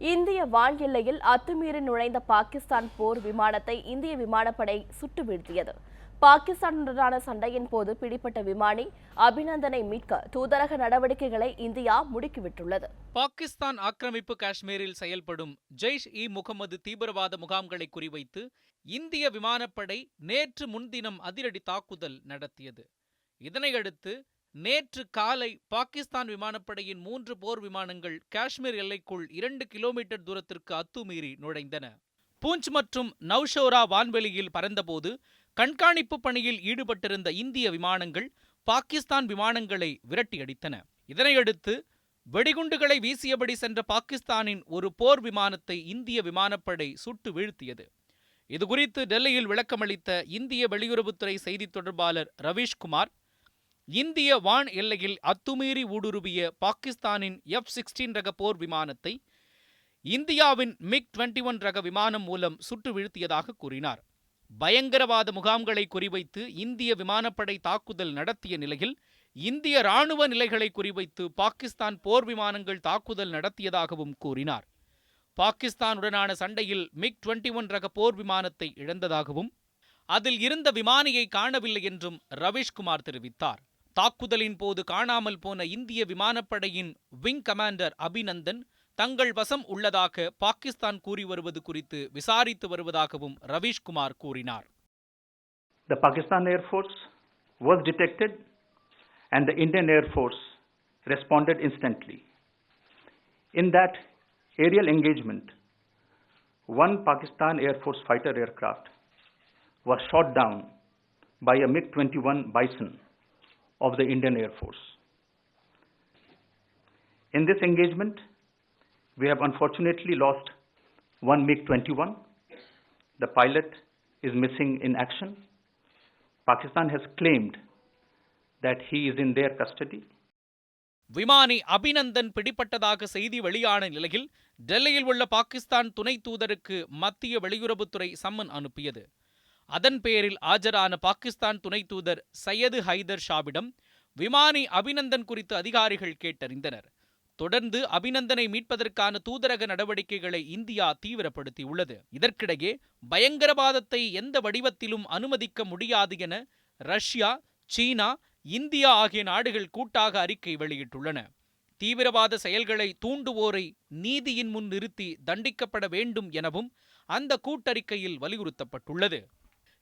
இந்திய வான் எல்லையில் அத்துமீறி நுழைந்த பாகிஸ்தான் போர் விமானத்தை இந்திய விமானப்படை சுட்டு வீழ்த்தியது பாகிஸ்தானுடனான சண்டையின் போது பிடிப்பட்ட விமானி அபிநந்தனை மீட்க தூதரக நடவடிக்கைகளை இந்தியா முடுக்கிவிட்டுள்ளது. பாகிஸ்தான் ஆக்கிரமிப்பு காஷ்மீரில் செயல்படும் ஜெய்ஷ் இ முகமது தீவிரவாத முகாம்களை குறிவைத்து இந்திய விமானப்படை நேற்று முன்தினம் அதிரடி தாக்குதல் நடத்தியது. இதனையடுத்து நேற்று காலை பாகிஸ்தான் விமானப்படையின் மூன்று போர் விமானங்கள் காஷ்மீர் எல்லைக்குள் இரண்டு கிலோமீட்டர் தூரத்திற்கு அத்துமீறி நுழைந்தன. பூஞ்ச் மற்றும் நவ்ஷோரா வான்வெளியில் பறந்தபோது கண்காணிப்பு பணியில் ஈடுபட்டிருந்த இந்திய விமானங்கள் பாகிஸ்தான் விமானங்களை விரட்டியடித்தன. இதனையடுத்து வெடிகுண்டுகளை வீசியபடி சென்ற பாகிஸ்தானின் ஒரு போர் விமானத்தை இந்திய விமானப்படை சுட்டு வீழ்த்தியது. இதுகுறித்து டெல்லியில் விளக்கமளித்த இந்திய வெளியுறவுத்துறை செய்தித் தொடர்பாளர் ரவீஷ்குமார் இந்திய வான் எல்லையில் அத்துமீறி ஊடுருவிய பாகிஸ்தானின் எஃப் சிக்ஸ்டீன் ரக போர் விமானத்தை இந்தியாவின் மிக் டுவெண்டி ஒன் ரக விமானம் மூலம் சுட்டு வீழ்த்தியதாக கூறினார். பயங்கரவாத முகாம்களை குறிவைத்து இந்திய விமானப்படை தாக்குதல் நடத்திய நிலையில் இந்திய ராணுவ நிலைகளை குறிவைத்து பாகிஸ்தான் போர் விமானங்கள் தாக்குதல் நடத்தியதாகவும் கூறினார். பாகிஸ்தானுடனான சண்டையில் மிக் டுவெண்டி ஒன் ரக போர் விமானத்தை இழந்ததாகவும் அதில் இருந்த விமானியை காணவில்லை என்றும் ரவீஷ்குமார் தெரிவித்தார். தாக்குதலின் போது காணாமல் போன இந்திய விமானப்படையின் விங் கமாண்டர் அபிநந்தன் தங்கள் வசம் உள்ளதாக பாகிஸ்தான் கூறி வருவது குறித்து விசாரித்து வருவதாகவும் ரவீஷ்குமார் கூறினார் The Pakistan Air Force was detected and the Indian Air Force responded instantly. In that aerial engagement, one Pakistan Air Force fighter aircraft was shot down by a MiG 21 Bison of the Indian Air Force. In this engagement, we have unfortunately lost one MiG 21. The pilot is missing in action. Pakistan has claimed that he is in their custody. விமானி அபிநந்தன் பிடிப்பட்டதாக செய்தி வெளியான நிலையில் டெல்லியில் உள்ள பாகிஸ்தான் துணை தூதருக்கு மத்திய வெளியுறவுத்துறை சம்மன் அனுப்பியது அதன் பேரில் ஆஜரான பாகிஸ்தான் துணை தூதர் சையது ஹைதர் ஷாவிடம் விமானி அபிநந்தன் குறித்து அதிகாரிகள் கேட்டறிந்தனர். தொடர்ந்து அபிநந்தனை மீட்பதற்கான தூதரக நடவடிக்கைகளை இந்தியா தீவிரப்படுத்தியுள்ளது. இதற்கிடையே பயங்கரவாதத்தை எந்த வடிவத்திலும் அனுமதிக்க முடியாது என ரஷ்யா சீனா இந்தியா ஆகிய நாடுகள் கூட்டாக அறிக்கை வெளியிட்டுள்ளன. தீவிரவாத செயல்களை தூண்டுவோரை நீதியின் முன் நிறுத்தி தண்டிக்கப்பட வேண்டும் எனவும் அந்த கூட்டறிக்கையில் வலியுறுத்தப்பட்டுள்ளது.